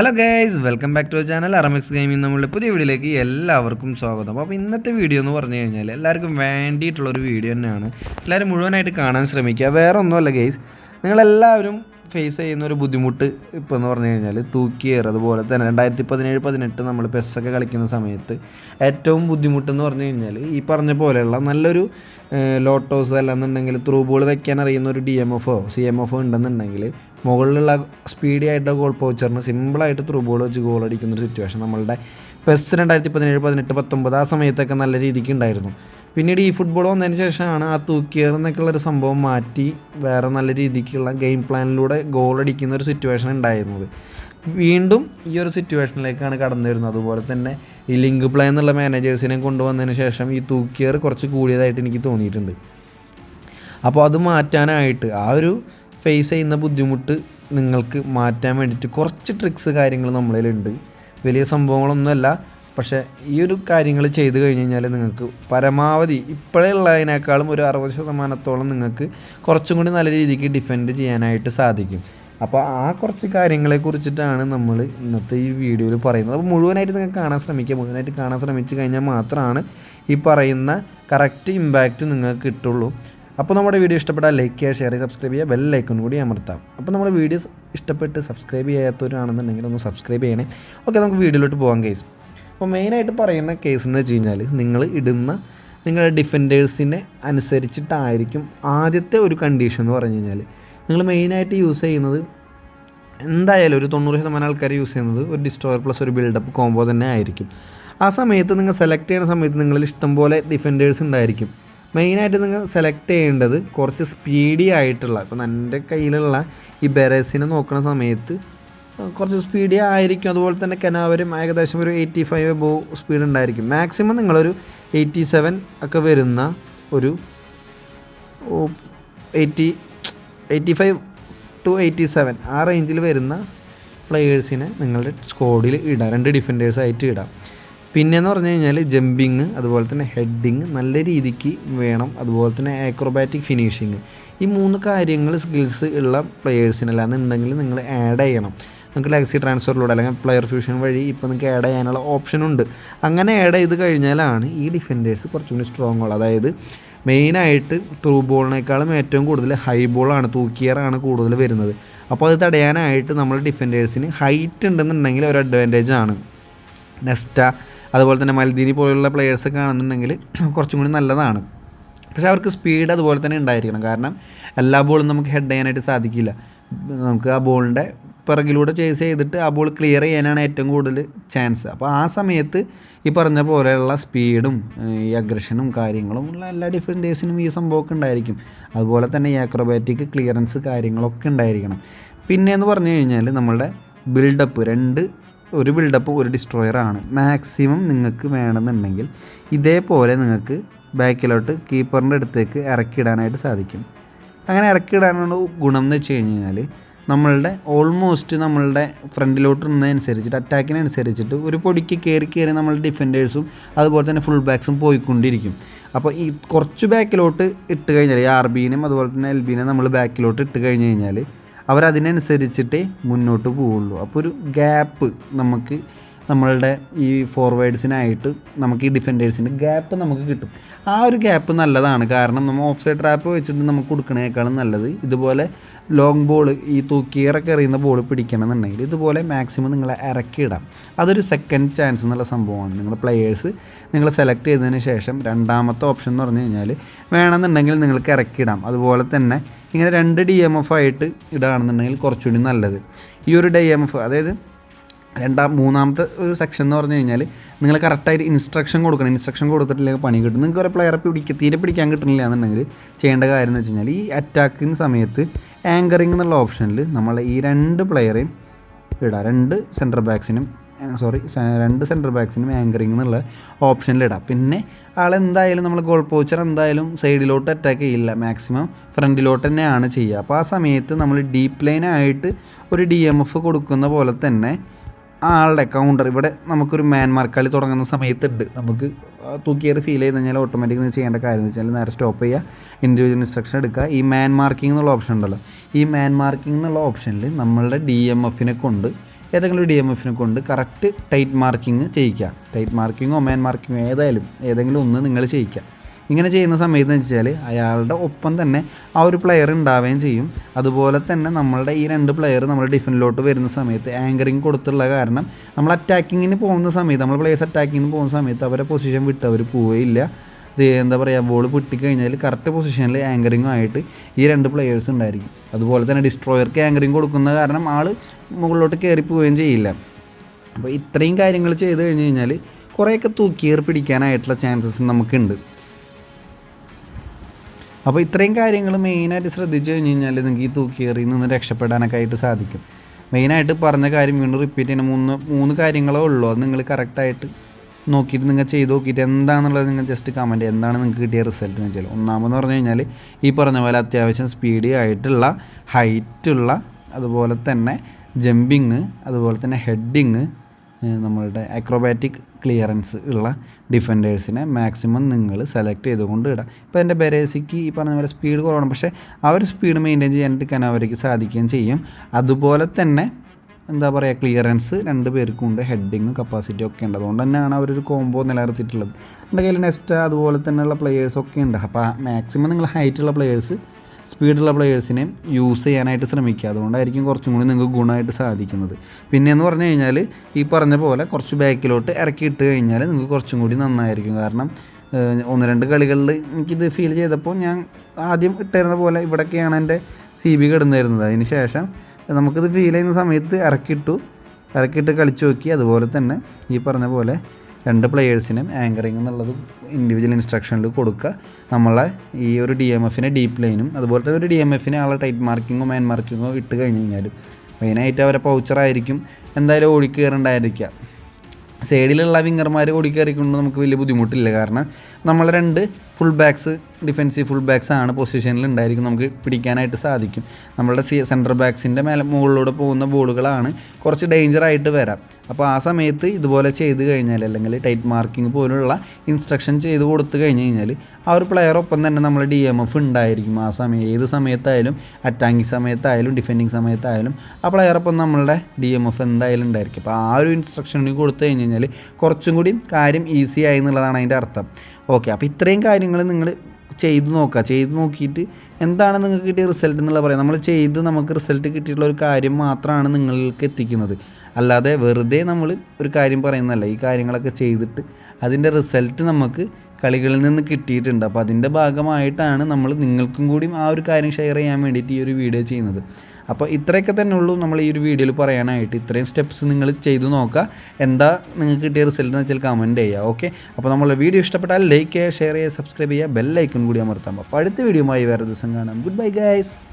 Hello guys welcome back to channel അറമിക്സ് gaming നമ്മളുടെ പുതിയ വീഡിയോയിലേക്ക് എല്ലാവർക്കും സ്വാഗതം. അപ്പോൾ ഇന്നത്തെ വീഡിയോ എന്ന് പറഞ്ഞു കഴിഞ്ഞാൽ എല്ലാവർക്കും വേണ്ടിയിട്ടുള്ളൊരു വീഡിയോ തന്നെയാണ്. എല്ലാവരും മുഴുവനായിട്ട് കാണാൻ ശ്രമിക്കുക. വേറെ ഒന്നുമല്ല ഗൈസ് നിങ്ങളെല്ലാവരും ഫേസ് ചെയ്യുന്ന ഒരു ബുദ്ധിമുട്ട് ഇപ്പോൾ എന്ന് പറഞ്ഞു കഴിഞ്ഞാൽ തൂക്കിയേറ് അതുപോലെ തന്നെ രണ്ടായിരത്തി പതിനേഴ് പതിനെട്ട് നമ്മൾ പെസ്സൊക്കെ കളിക്കുന്ന സമയത്ത് ഏറ്റവും ബുദ്ധിമുട്ടെന്ന് പറഞ്ഞു കഴിഞ്ഞാൽ ഈ പറഞ്ഞ പോലെയുള്ള നല്ലൊരു ലോട്ടോസ് അല്ലെന്നുണ്ടെങ്കിൽ ത്രൂ ബോൾ വെക്കാൻ അറിയുന്ന ഒരു D M F or C M F or ഉണ്ടെന്നുണ്ടെങ്കിൽ മുകളിലുള്ള സ്പീഡി ആയിട്ട് ഗോൾ പോച്ചറിന് സിമ്പിളായിട്ട് ത്രൂ ബോൾ വെച്ച് ഗോൾ അടിക്കുന്ന ഒരു സിറ്റുവേഷൻ നമ്മളുടെ പെസ് രണ്ടായിരത്തി പതിനേഴ് പതിനെട്ട് പത്തൊമ്പത് ആ സമയത്തൊക്കെ നല്ല രീതിക്ക് ഉണ്ടായിരുന്നു. പിന്നീട് ഈ ഫുട്ബോൾ വന്നതിന് ശേഷമാണ് ആ തൂക്കിയർ എന്നൊക്കെയുള്ള ഒരു സംഭവം മാറ്റി വേറെ നല്ല രീതിക്കുള്ള ഗെയിം പ്ലാനിലൂടെ ഗോൾ അടിക്കുന്ന ഒരു സിറ്റുവേഷൻ ഉണ്ടായിരുന്നത്. വീണ്ടും ഈ ഒരു സിറ്റുവേഷനിലേക്കാണ് കടന്നു വരുന്നത്. അതുപോലെ തന്നെ ഈ ലിങ്ക് പ്ലേ എന്നുള്ള മാനേജേഴ്സിനെ കൊണ്ടുവന്നതിന് ശേഷം ഈ തൂക്കിയർ കുറച്ച് കൂടിയതായിട്ട് എനിക്ക് തോന്നിയിട്ടുണ്ട്. അപ്പോൾ അത് മാറ്റാനായിട്ട് ആ ഒരു ഫേസ് ചെയ്യുന്ന ബുദ്ധിമുട്ട് നിങ്ങൾക്ക് മാറ്റാൻ വേണ്ടിയിട്ട് കുറച്ച് ട്രിക്സ് കാര്യങ്ങൾ നമ്മളിലുണ്ട് വലിയ സംഭവങ്ങളൊന്നുമല്ല. പക്ഷേ ഈ ഒരു കാര്യങ്ങൾ ചെയ്തു കഴിഞ്ഞ് കഴിഞ്ഞാൽ നിങ്ങൾക്ക് പരമാവധി ഇപ്പോഴേ ഉള്ളതിനേക്കാളും ഒരു അറുപത് ശതമാനത്തോളം നിങ്ങൾക്ക് കുറച്ചും കൂടി നല്ല രീതിക്ക് ഡിഫെൻഡ് ചെയ്യാനായിട്ട് സാധിക്കും. അപ്പോൾ ആ കുറച്ച് കാര്യങ്ങളെ കുറിച്ചിട്ടാണ് നമ്മൾ ഇന്നത്തെ ഈ വീഡിയോയിൽ പറയുന്നത്. അപ്പോൾ മുഴുവനായിട്ട് നിങ്ങൾക്ക് കാണാൻ ശ്രമിക്കുക മുഴുവനായിട്ട് കാണാൻ ശ്രമിച്ചു കഴിഞ്ഞാൽ മാത്രമാണ് ഈ പറയുന്ന കറക്റ്റ് ഇമ്പാക്റ്റ് നിങ്ങൾക്ക് കിട്ടുള്ളൂ. അപ്പോൾ നമ്മുടെ വീഡിയോ ഇഷ്ടപ്പെട്ടാൽ ലൈക്ക് ചെയ്യുക ഷെയർ ചെയ്യുക സബ്സ്ക്രൈബ് ചെയ്യുക ബെൽ ലൈക്കൺ കൂടി അമർത്താം. അപ്പോൾ നമ്മുടെ വീഡിയോസ് ഇഷ്ടപ്പെട്ട് സബ്സ്ക്രൈബ് ചെയ്യാത്തവരാണെന്നുണ്ടെങ്കിൽ ഒന്ന് സബ്സ്ക്രൈബ് ചെയ്യണേ. ഓക്കെ നമുക്ക് വീഡിയോയിലോട്ട് പോകാം കേസ് അപ്പോൾ മെയിനായിട്ട് പറയുന്ന കേസ് എന്ന് വെച്ച് കഴിഞ്ഞാൽ നിങ്ങൾ ഇടുന്ന നിങ്ങളുടെ ഡിഫൻഡേഴ്സിനെ അനുസരിച്ചിട്ടായിരിക്കും ആദ്യത്തെ ഒരു കണ്ടീഷൻ എന്ന് പറഞ്ഞു കഴിഞ്ഞാൽ നിങ്ങൾ മെയിനായിട്ട് യൂസ് ചെയ്യുന്നത് എന്തായാലും ഒരു തൊണ്ണൂറ് ശതമാനം ആൾക്കാർ യൂസ് ചെയ്യുന്നത് ഒരു ഡിസ്ട്രോയർ പ്ലസ് ഒരു ബിൽഡപ്പ് കോംബോ തന്നെ ആയിരിക്കും. ആ സമയത്ത് നിങ്ങൾ സെലക്ട് ചെയ്യുന്ന സമയത്ത് നിങ്ങളിൽ ഇഷ്ടംപോലെ ഡിഫൻഡേഴ്സ് ഉണ്ടായിരിക്കും. മെയിനായിട്ട് നിങ്ങൾ സെലക്ട് ചെയ്യേണ്ടത് കുറച്ച് സ്പീഡി ആയിട്ടുള്ള ഇപ്പം എന്റെ കയ്യിലുള്ള ഈ ബെറേസിനെ നോക്കുന്ന സമയത്ത് കുറച്ച് സ്പീഡി ആയിരിക്കും. അതുപോലെ തന്നെ കനാവരും ഏകദേശം ഒരു എയ്റ്റി ഫൈവ് എബോ സ്പീഡ് ഉണ്ടായിരിക്കും. മാക്സിമം നിങ്ങളൊരു എയ്റ്റി സെവൻ ഒക്കെ വരുന്ന ഒരു eighty eighty five to eighty seven ആ റേഞ്ചിൽ വരുന്ന പ്ലെയേഴ്സിനെ നിങ്ങളുടെ സ്ക്വാഡിൽ ഇടാം. രണ്ട് ഡിഫൻഡേഴ്സായിട്ട് ഇടാം. പിന്നെയെന്ന് പറഞ്ഞു കഴിഞ്ഞാൽ ജമ്പിങ് അതുപോലെ തന്നെ ഹെഡിങ് നല്ല രീതിക്ക് വേണം. അതുപോലെ തന്നെ ആക്രോബാറ്റിക് ഫിനിഷിങ് ഈ മൂന്ന് കാര്യങ്ങൾ സ്കിൽസ് ഉള്ള പ്ലെയേഴ്സിനല്ലാന്നുണ്ടെങ്കിൽ നിങ്ങൾ ആഡ് ചെയ്യണം. നിങ്ങൾക്ക് ലെഗസി ട്രാൻസ്ഫറിലൂടെ അല്ലെങ്കിൽ പ്ലെയർ ഫ്യൂഷൻ വഴി ഇപ്പോൾ നിങ്ങൾക്ക് ആഡ് ചെയ്യാനുള്ള ഓപ്ഷനുണ്ട് അങ്ങനെ ആഡ് ചെയ്ത് കഴിഞ്ഞാലാണ് ഈ ഡിഫൻഡേഴ്സ് കുറച്ചും കൂടി സ്ട്രോങ് ഉള്ളത് അതായത് മെയിനായിട്ട് ത്രൂ ബോളിനേക്കാളും ഏറ്റവും കൂടുതൽ ഹൈ ബോളാണ് തൂക്കിയറാണ് കൂടുതൽ വരുന്നത്. അപ്പോൾ അത് തടയാനായിട്ട് നമ്മൾ ഡിഫൻഡേഴ്സിന് ഹൈറ്റ് ഉണ്ടെന്നുണ്ടെങ്കിൽ ഒരു അഡ്വാന്റേജ് ആണ്. നെസ്റ്റ അതുപോലെ തന്നെ മൽദീനി പോലെയുള്ള പ്ലെയേഴ്സ് കാണുന്നുണ്ടെങ്കിൽ കുറച്ചും കൂടി നല്ലതാണ്. പക്ഷേ അവർക്ക് സ്പീഡ് അതുപോലെ തന്നെ ഉണ്ടായിരിക്കണം. കാരണം എല്ലാ ബോളും നമുക്ക് ഹെഡ് ചെയ്യാനായിട്ട് സാധിക്കില്ല. നമുക്ക് ആ ബോളിന്റെ പിറകിലൂടെ ചേസ് ചെയ്തിട്ട് ആ ബോൾ ക്ലിയർ ചെയ്യാനാണ് ഏറ്റവും കൂടുതൽ ചാൻസ് അപ്പോൾ ആ സമയത്ത് ഈ പറഞ്ഞ പോലെയുള്ള സ്പീഡും ഈ അഗ്രഷനും കാര്യങ്ങളും ഉള്ള എല്ലാ ഡിഫൻഡേഴ്സിനും ഈ സംഭവമൊക്കെ ഉണ്ടായിരിക്കും. അതുപോലെ തന്നെ ഈ ആക്രോബാറ്റിക് ക്ലിയറൻസ് കാര്യങ്ങളൊക്കെ ഉണ്ടായിരിക്കണം. പിന്നെ എന്ന് പറഞ്ഞു കഴിഞ്ഞാൽ നമ്മളുടെ ബിൽഡപ്പ് രണ്ട് ഒരു ബിൽഡപ്പ് ഒരു ഡിസ്ട്രോയറാണ് മാക്സിമം നിങ്ങൾക്ക് വേണമെന്നുണ്ടെങ്കിൽ ഇതേപോലെ നിങ്ങൾക്ക് ബാക്കിലോട്ട് കീപ്പറിന്റെ അടുത്തേക്ക് ഇറക്കിയിടാനായിട്ട് സാധിക്കും. അങ്ങനെ ഇറക്കിയിടാനുള്ള ഗുണം എന്ന് വെച്ച് കഴിഞ്ഞ് കഴിഞ്ഞാൽ നമ്മളുടെ ഓൾമോസ്റ്റ് നമ്മളുടെ ഫ്രണ്ടിലോട്ട് നിന്നതനുസരിച്ചിട്ട് അറ്റാക്കിനനുസരിച്ചിട്ട് ഒരു പൊടിക്ക് കയറി കയറി നമ്മൾ ഡിഫൻഡേഴ്സും അതുപോലെ തന്നെ ഫുൾ ബാക്സും പോയിക്കൊണ്ടിരിക്കും. അപ്പോൾ ഈ കുറച്ച് ബാക്കിലോട്ട് ഇട്ട് കഴിഞ്ഞാൽ ഈ ആർ ബീനെയും അതുപോലെ തന്നെ എൽ ബീനെയും നമ്മൾ ബാക്കിലോട്ട് ഇട്ട് കഴിഞ്ഞ് കഴിഞ്ഞാൽ അവരതിനനുസരിച്ചിട്ടേ മുന്നോട്ട് പോവുള്ളൂ. അപ്പോൾ ഒരു ഗ്യാപ്പ് നമുക്ക് നമ്മളുടെ ഈ ഫോർവേഡ്സിനായിട്ട് നമുക്ക് ഈ ഡിഫൻഡേഴ്സിന്റെ ഗ്യാപ്പ് നമുക്ക് കിട്ടും. ആ ഒരു ഗ്യാപ്പ് നല്ലതാണ്. കാരണം നമ്മൾ ഓഫ് സൈഡ് ട്രാപ്പ് വെച്ചിട്ട് നമുക്ക് കൊടുക്കണേക്കാളും നല്ലത് ഇതുപോലെ ലോങ് ബോൾ ഈ തൂക്കിയറൊക്കെ എറിയുന്ന ബോൾ പിടിക്കണമെന്നുണ്ടെങ്കിൽ ഇതുപോലെ മാക്സിമം നിങ്ങളെ ഇറക്കിയിടാം അതൊരു സെക്കൻഡ് ചാൻസ് എന്നുള്ള സംഭവമാണ്. നിങ്ങളുടെ പ്ലെയേഴ്സ് നിങ്ങൾ സെലക്ട് ചെയ്തതിന് ശേഷം രണ്ടാമത്തെ ഓപ്ഷൻ എന്ന് പറഞ്ഞു കഴിഞ്ഞാൽ വേണമെന്നുണ്ടെങ്കിൽ നിങ്ങൾക്ക് ഇറക്കിയിടാം അതുപോലെ തന്നെ ഇങ്ങനെ രണ്ട് ഡി എം എഫ് ആയിട്ട് ഇടുകയാണെന്നുണ്ടെങ്കിൽ കുറച്ചുകൂടി നല്ലത്. ഈ ഒരു ഡി എം എഫ് അതായത് രണ്ടാം മൂന്നാമത്തെ ഒരു സെക്ഷൻ എന്ന് പറഞ്ഞു കഴിഞ്ഞാൽ നിങ്ങൾ കറക്റ്റായിട്ട് ഇൻസ്ട്രക്ഷൻ കൊടുക്കണം. ഇൻസ്ട്രക്ഷൻ കൊടുത്തിട്ടില്ലെങ്കിൽ പണി കിട്ടും. നിങ്ങൾക്ക് ഒരു പ്ലെയറെ പിടിക്കുക തീരെ പിടിക്കാൻ കിട്ടുന്നില്ല എന്നുണ്ടെങ്കിൽ ചെയ്യേണ്ട കാര്യം എന്ന് വെച്ച് കഴിഞ്ഞാൽ ഈ അറ്റാക്കിങ് സമയത്ത് ആങ്കറിങ് എന്നുള്ള ഓപ്ഷനിൽ നമ്മൾ ഈ രണ്ട് പ്ലെയറെയും ഇടാം. രണ്ട് സെന്റർ ബാക്സിനും സോറി രണ്ട് സെന്റർ ബാക്സിനും ആങ്കറിങ് എന്നുള്ള ഓപ്ഷനിലിടാം പിന്നെ ആളെന്തായാലും നമ്മൾ ഗോൾ പോച്ചർ എന്തായാലും സൈഡിലോട്ട് അറ്റാക്ക് ചെയ്യില്ല. മാക്സിമം ഫ്രണ്ടിലോട്ട് തന്നെയാണ് ചെയ്യുക. അപ്പോൾ ആ സമയത്ത് നമ്മൾ ഡീപ്പ് ലൈനായിട്ട് ഒരു ഡി എം എഫ് കൊടുക്കുന്ന പോലെ തന്നെ ആളുടെ കൗണ്ടർ ഇവിടെ നമുക്കൊരു മാൻ കളി തുടങ്ങുന്ന സമയത്തുണ്ട്. നമുക്ക് തൂക്കിയേറി ഫീൽ ചെയ്ത് കഴിഞ്ഞാൽ ഓട്ടോമാറ്റിക് ചെയ്യേണ്ട കാര്യം എന്ന് വെച്ചാൽ നേരെ സ്റ്റോപ്പ് ചെയ്യുക ഇൻഡിവിജ്വൽ ഇൻസ്ട്രക്ഷൻ എടുക്കുക. ഈ മാൻ മാർക്കിംഗ് എന്നുള്ള ഓപ്ഷൻ ഉണ്ടല്ലോ. ഈ മാൻ മാർക്കിംഗ് എന്നുള്ള ഓപ്ഷനിൽ നമ്മളുടെ ഡി എം എഫിനെ കൊണ്ട് ഏതെങ്കിലും ഡി എം എഫിനെ കൊണ്ട് കറക്റ്റ് ടൈറ്റ് മാർക്കിങ് ചെയ്യിക്കുക. ടൈറ്റ് മാർക്കിങ്ങോ മാൻ മാർക്കിങ്ങോ ഏതായാലും ഏതെങ്കിലും ഒന്ന് നിങ്ങൾ ചെയ്യിക്കുക. ഇങ്ങനെ ചെയ്യുന്ന സമയത്ത് എന്ന് വെച്ചാൽ അയാളുടെ ഒപ്പം തന്നെ ആ ഒരു പ്ലെയർ ഉണ്ടാവുകയും ചെയ്യും. അതുപോലെ തന്നെ നമ്മളുടെ ഈ രണ്ട് പ്ലെയർ നമ്മൾ ഡിഫൻഡിലോട്ട് വരുന്ന സമയത്ത് ആങ്കറിങ് കൊടുത്തുള്ള കാരണം നമ്മൾ അറ്റാക്കിങ്ങിന് പോകുന്ന സമയത്ത് നമ്മൾ പ്ലേയേഴ്സ് അറ്റാക്കിങ്ങിന് പോകുന്ന സമയത്ത് അവരെ പൊസിഷൻ വിട്ട് അവർ പോവുകയില്ല. എന്താ പറയുക ബോൾ പൊട്ടിക്കഴിഞ്ഞാൽ കറക്റ്റ് പൊസിഷനിൽ ആങ്കറിങ്ങും ആയിട്ട് ഈ രണ്ട് പ്ലെയേഴ്സ് ഉണ്ടായിരിക്കും. അതുപോലെ തന്നെ ഡിസ്ട്രോയർക്ക് ആങ്കറിങ് കൊടുക്കുന്ന കാരണം ആൾ മുകളിലോട്ട് കയറി പോവുകയും ചെയ്യില്ല. അപ്പോൾ ഇത്രയും കാര്യങ്ങൾ ചെയ്ത് കഴിഞ്ഞ് കഴിഞ്ഞാൽ കുറേയൊക്കെ തൂക്കിയേർ പിടിക്കാനായിട്ടുള്ള ചാൻസസ് നമുക്കുണ്ട്. അപ്പോൾ ഇത്രയും കാര്യങ്ങൾ മെയിനായിട്ട് ശ്രദ്ധിച്ചു കഴിഞ്ഞ് കഴിഞ്ഞാൽ നിങ്ങൾക്ക് ഈ തൂക്കിയേറിയിൽ നിന്ന് രക്ഷപ്പെടാനൊക്കെ ആയിട്ട് സാധിക്കും. മെയിനായിട്ട് പറഞ്ഞ കാര്യം വീണ്ടും റിപ്പീറ്റ് ചെയ്യുന്ന മൂന്ന് മൂന്ന് കാര്യങ്ങളേ ഉള്ളൂ. അത് നിങ്ങൾ കറക്റ്റായിട്ട് നോക്കിയിട്ട് നിങ്ങൾ ചെയ്ത് നോക്കിയിട്ട് എന്താണെന്നുള്ളത് നിങ്ങൾ ജസ്റ്റ് കമന്റ് എന്താണ് നിങ്ങൾക്ക് കിട്ടിയ റിസൾട്ട് എന്ന് വെച്ചാൽ ഒന്നാമെന്ന് പറഞ്ഞു കഴിഞ്ഞാൽ ഈ പറഞ്ഞ പോലെ അത്യാവശ്യം സ്പീഡി ആയിട്ടുള്ള ഹൈറ്റുള്ള അതുപോലെ തന്നെ ജമ്പിങ് അതുപോലെ തന്നെ ഹെഡിങ് നമ്മളുടെ അക്രോബാറ്റിക് ക്ലിയറൻസ് ഉള്ള ഡിഫൻഡേഴ്സിനെ മാക്സിമം നിങ്ങൾ സെലക്ട് ചെയ്തുകൊണ്ട് ഇടാം. ഇപ്പോൾ എന്റെ ബെരേസിക്ക് ഈ പറഞ്ഞ പോലെ സ്പീഡ് കുറവാണ്. പക്ഷേ ആ ഒരു സ്പീഡ് മെയിന്റെയിൻ ചെയ്യാനായിട്ട് അവർക്ക് സാധിക്കുകയും ചെയ്യും. അതുപോലെ തന്നെ എന്താ പറയുക ക്ലിയറൻസ് രണ്ട് പേർക്കും ഉണ്ട് ഹെഡിങ് കപ്പാസിറ്റി ഒക്കെ ഉണ്ട്. അതുകൊണ്ട് തന്നെയാണ് അവരൊരു കോംബോ നിലനിർത്തിയിട്ടുള്ളത്. എന്റെ കയ്യിൽ നെക്സ്റ്റ് അതുപോലെ തന്നെയുള്ള പ്ലെയേഴ്സൊക്കെ ഉണ്ട്. അപ്പോൾ മാക്സിമം നിങ്ങൾ ഹൈറ്റുള്ള പ്ലെയേഴ്സ് സ്പീഡുള്ള പ്ലെയേഴ്സിനെ യൂസ് ചെയ്യാനായിട്ട് ശ്രമിക്കുക. അതുകൊണ്ടായിരിക്കും കുറച്ചും കൂടി നിങ്ങൾക്ക് ഗുണമായിട്ട് സാധിക്കുന്നത്. പിന്നെയെന്ന് പറഞ്ഞു കഴിഞ്ഞാൽ ഈ പറഞ്ഞ പോലെ കുറച്ച് ബാക്കിലോട്ട് ഇറക്കി ഇട്ട് കഴിഞ്ഞാൽ നിങ്ങൾക്ക് കുറച്ചും കൂടി നന്നായിരിക്കും. കാരണം ഒന്ന് രണ്ട് കളികളിൽ എനിക്കിത് ഫീൽ ചെയ്തപ്പോൾ ഞാൻ ആദ്യം ഇട്ടിരുന്ന പോലെ ഇവിടെയൊക്കെയാണ് എന്റെ സി ബി കിടന്നിരുന്നത്. അതിന് ശേഷം നമുക്കിത് ഫീൽ ചെയ്യുന്ന സമയത്ത് ഇറക്കിയിട്ടു ഇറക്കിയിട്ട് കളിച്ചു നോക്കി. അതുപോലെ തന്നെ ഈ പറഞ്ഞ പോലെ രണ്ട് പ്ലെയേഴ്സിനും ആങ്കറിങ് എന്നുള്ളത് ഇൻഡിവിജ്വൽ ഇൻസ്ട്രക്ഷനിൽ കൊടുക്കുക നമ്മളെ ഈ ഒരു ഡി എം എഫിനെ ഡീപ്പ് ലൈനും അതുപോലെ തന്നെ ഒരു ഡി എം എഫിനെ ആളെ ടൈറ്റ് മാർക്കിങ്ങോ മാൻ മാർക്കിങ്ങോ ഇട്ട് കഴിഞ്ഞ് കഴിഞ്ഞാൽ മെയിനായിട്ട് അവരെ പൗച്ചറായിരിക്കും എന്തായാലും ഓടിക്കേറുണ്ടായിരിക്കുക സൈഡിലുള്ള വിങ്ങർമാർ ഓടിക്കേറിക്കൊണ്ട് നമുക്ക് വലിയ ബുദ്ധിമുട്ടില്ല. കാരണം നമ്മൾ രണ്ട് full backs defensive full backs ആണ് പൊസിഷനിൽ ഉണ്ടായിരിക്കും. നമുക്ക് പിടിക്കാനായിട്ട് സാധിക്കും. നമ്മളുടെ സി സെന്റർ ബാക്സിന്റെ മേലെ മുകളിലൂടെ പോകുന്ന ബോളുകളാണ് കുറച്ച് ഡേഞ്ചർ ആയിട്ട് വരാം. അപ്പോൾ ആ സമയത്ത് ഇതുപോലെ ചെയ്ത് കഴിഞ്ഞാൽ അല്ലെങ്കിൽ ടൈറ്റ് മാർക്കിംഗ് പോലുള്ള ഇൻസ്ട്രക്ഷൻ ചെയ്ത് കൊടുത്തു കഴിഞ്ഞ് കഴിഞ്ഞാൽ ആ ഒരു പ്ലെയർ ഒപ്പം തന്നെ നമ്മൾ ഡി എം എഫ് ഉണ്ടായിരിക്കും. ആ സമയം ഏത് സമയത്തായാലും അറ്റാക്കിംഗ് സമയത്തായാലും ഡിഫെൻഡിങ് സമയത്തായാലും ആ പ്ലെയർ ഒപ്പം നമ്മളുടെ ഡി എം എഫ് എന്തായാലും ഉണ്ടായിരിക്കും. അപ്പോൾ ആ ഒരു ഇൻസ്ട്രക്ഷൻ കൊടുത്തു കഴിഞ്ഞ് കഴിഞ്ഞാൽ കുറച്ചും കൂടി കാര്യം ഈസി ആയി എന്നുള്ളതാണ് അതിന്റെ അർത്ഥം. ഓക്കെ അപ്പോൾ ഇത്രയും കാര്യങ്ങൾ നിങ്ങൾ ചെയ്ത് നോക്കുക ചെയ്ത് നോക്കിയിട്ട് എന്താണ് നിങ്ങൾക്ക് കിട്ടിയ റിസൾട്ട് എന്നുള്ള പറയാം. നമ്മൾ ചെയ്ത് നമുക്ക് റിസൾട്ട് കിട്ടിയിട്ടുള്ള ഒരു കാര്യം മാത്രമാണ് നിങ്ങൾക്ക് എത്തിക്കുന്നത്. അല്ലാതെ വെറുതെ നമ്മൾ ഒരു കാര്യം പറയുന്നതല്ല. ഈ കാര്യങ്ങളൊക്കെ ചെയ്തിട്ട് അതിന്റെ റിസൾട്ട് നമുക്ക് കളികളിൽ നിന്ന് കിട്ടിയിട്ടുണ്ട്. അപ്പോൾ അതിന്റെ ഭാഗമായിട്ടാണ് നമ്മൾ നിങ്ങൾക്കും കൂടി ആ ഒരു കാര്യം ഷെയർ ചെയ്യാൻ വേണ്ടിയിട്ട് ഈ ഒരു വീഡിയോ ചെയ്യുന്നത്. അപ്പോൾ ഇത്രയൊക്കെ തന്നെ ഉള്ളൂ നമ്മൾ ഈ ഒരു വീഡിയോയിൽ പറയാനായിട്ട്. ഇത്രയും സ്റ്റെപ്സ് നിങ്ങൾ ചെയ്തു നോക്കുക. എന്താ നിങ്ങൾക്ക് കിട്ടിയ റിസൾട്ട് എന്ന് വെച്ചാൽ കമന്റ് ചെയ്യുക. ഓക്കെ അപ്പോൾ നമ്മൾ വീഡിയോ ഇഷ്ടപ്പെട്ടാൽ ലൈക്ക് ചെയ്യുക ഷെയർ ചെയ്യുക സബ്സ്ക്രൈബ് ചെയ്യുക ബെല്ലൈക്കൺ കൂടി അമർത്താം. അപ്പോൾ അടുത്ത വീഡിയോയുമായി വേറെ ദിവസം കാണാം. Good bye guys